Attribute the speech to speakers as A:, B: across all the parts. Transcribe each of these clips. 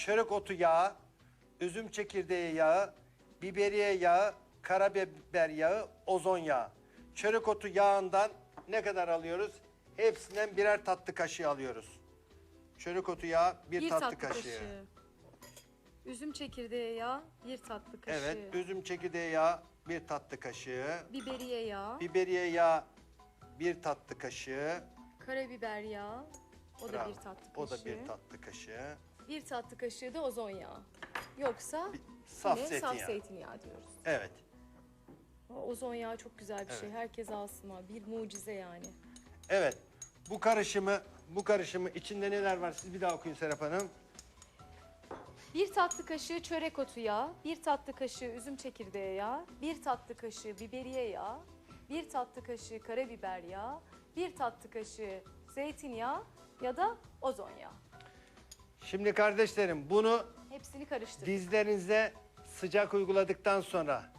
A: çörek otu yağı, üzüm çekirdeği yağı, biberiye yağı, karabiber yağı, ozon yağı. Çörek otu yağından ne kadar alıyoruz? Hepsinden birer tatlı kaşığı alıyoruz. Çörek otu yağı bir,
B: Bir
A: tatlı, kaşığı.
B: Üzüm çekirdeği yağı, bir tatlı kaşığı.
A: Evet, üzüm çekirdeği yağı bir tatlı kaşığı.
B: Biberiye yağı,
A: Biberiye yağı bir tatlı kaşığı.
B: karabiber yağı, o da
A: Bravo.
B: bir tatlı kaşığı.
A: O da bir tatlı kaşığı.
B: Bir tatlı kaşığı da ozon yağı. Yoksa
A: Saf
B: yine
A: zeytinyağı.
B: saf zeytinyağı diyoruz.
A: Evet.
B: Ozon yağı çok güzel bir şey.
A: Evet.
B: Herkes alsın ha. Bir mucize yani.
A: Evet. Bu karışımı, bu karışımı içinde neler var? Siz bir daha okuyun Serap Hanım.
B: Bir tatlı kaşığı çörek otu yağı, bir tatlı kaşığı üzüm çekirdeği yağı, bir tatlı kaşığı biberiye yağı, bir tatlı kaşığı karabiber yağı, bir tatlı kaşığı zeytinyağı ya da ozon yağı.
A: Şimdi kardeşlerim bunu
B: Hepsini karıştır.
A: dizlerinize sıcak uyguladıktan sonra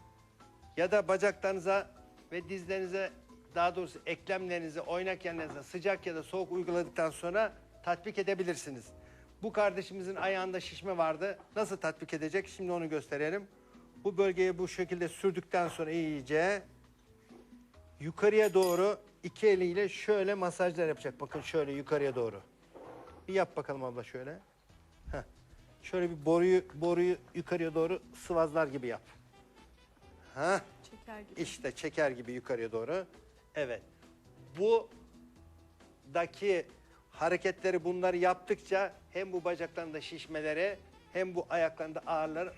A: ya da bacaklarınıza ve dizlerinize daha doğrusu eklemlerinize, oynak yerlerinize sıcak ya da soğuk uyguladıktan sonra tatbik edebilirsiniz. Bu kardeşimizin ayağında şişme vardı. Nasıl tatbik edecek? Şimdi onu gösterelim. Bu bölgeye bu şekilde sürdükten sonra iyice yukarıya doğru iki eliyle şöyle masajlar yapacak. Bakın şöyle yukarıya doğru. Bir yap bakalım abla şöyle. Heh. Şöyle bir boruyu boruyu yukarıya doğru sıvazlar gibi yap. Ha?
B: Çeker gibi.
A: İşte çeker gibi yukarıya doğru. Evet. Bu daki hareketleri bunları yaptıkça hem bu bacaklarında şişmeleri hem bu ayaklarında ağrılar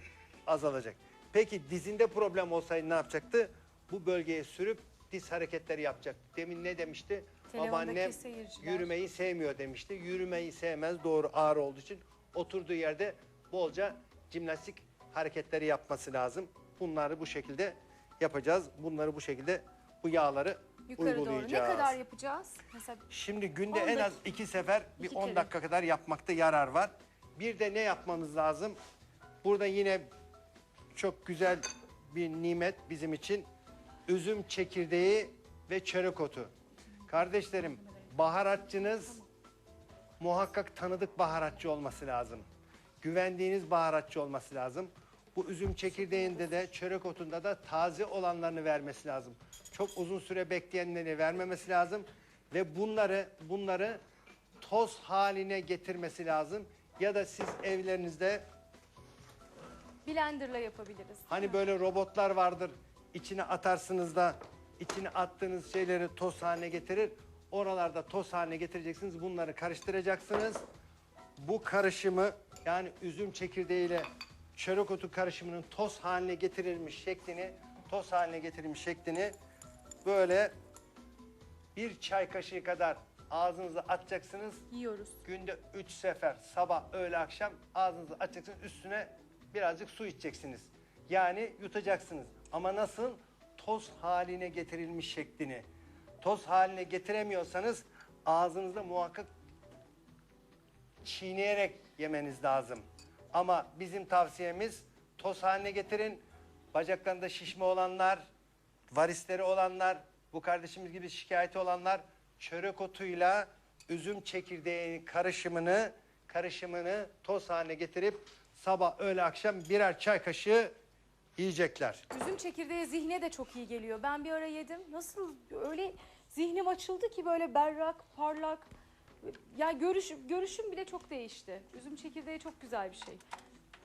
A: azalacak. Peki dizinde problem olsaydı ne yapacaktı? Bu bölgeye sürüp diz hareketleri yapacak. Demin ne demişti? Babaannem
B: seyirciler.
A: yürümeyi sevmiyor demişti. Yürümeyi sevmez doğru ağrı olduğu için oturduğu yerde bolca jimnastik hareketleri yapması lazım. Bunları bu şekilde yapacağız. Bunları bu şekilde bu yağları
B: Yukarı doğru. Ne
A: uygulayacağız.
B: kadar yapacağız? Mesela
A: Şimdi günde
B: 10
A: en az iki sefer bir
B: İki
A: 10
B: kere.
A: dakika kadar yapmakta yarar var. Bir de ne yapmamız lazım? Burada yine çok güzel bir nimet bizim için. Üzüm çekirdeği ve çörek otu. Kardeşlerim baharatçınız muhakkak tanıdık baharatçı olması lazım. Güvendiğiniz baharatçı olması lazım. Bu üzüm çekirdeğinde de çörek otunda da taze olanlarını vermesi lazım. Çok uzun süre bekleyenleri vermemesi lazım ve bunları bunları toz haline getirmesi lazım. Ya da siz evlerinizde
B: blenderla yapabiliriz.
A: Hani böyle robotlar vardır. içine atarsınız da içine attığınız şeyleri toz haline getirir. Oralarda toz haline getireceksiniz. Bunları karıştıracaksınız. Bu karışımı yani üzüm çekirdeğiyle çörek otu karışımının toz haline getirilmiş şeklini, toz haline getirilmiş şeklini böyle bir çay kaşığı kadar ağzınıza atacaksınız.
B: Yiyoruz.
A: Günde 3 sefer sabah, öğle, akşam ağzınızı açacaksınız. Üstüne birazcık su içeceksiniz. Yani yutacaksınız. Ama nasıl? Toz haline getirilmiş şeklini. Toz haline getiremiyorsanız ağzınızda muhakkak çiğneyerek yemeniz lazım. Ama bizim tavsiyemiz toz haline getirin. Bacaklarında şişme olanlar, varisleri olanlar, bu kardeşimiz gibi şikayeti olanlar çörek otuyla üzüm çekirdeği karışımını karışımını toz haline getirip sabah öğle akşam birer çay kaşığı yiyecekler.
B: Üzüm çekirdeği zihne de çok iyi geliyor. Ben bir ara yedim. Nasıl öyle zihnim açıldı ki böyle berrak, parlak. Ya görüş, görüşüm bile çok değişti. Üzüm çekirdeği çok güzel bir şey.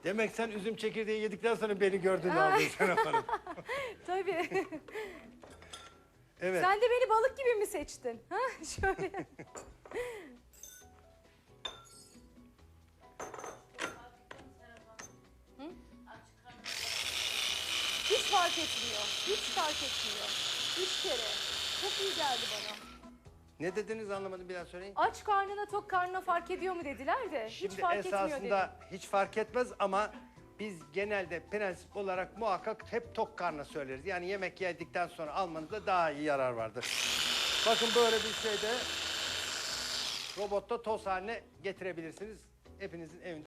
A: Demek sen üzüm çekirdeği yedikten sonra beni gördün aldın sen Hanım.
B: Tabii.
A: Evet.
B: Sen de beni balık gibi mi seçtin? Ha? Şöyle. Hiç fark etmiyor. Hiç fark etmiyor. Üç kere. Çok iyi geldi bana.
A: Ne dediniz anlamadım bir daha söyleyin.
B: Aç karnına tok karnına fark ediyor mu dediler de.
A: Şimdi
B: hiç fark etmiyor dedim.
A: esasında hiç fark etmez ama biz genelde prensip olarak muhakkak hep tok karnına söyleriz. Yani yemek yedikten sonra almanızda daha iyi yarar vardır. Bakın böyle bir şeyde robotta toz haline getirebilirsiniz. Hepinizin evinde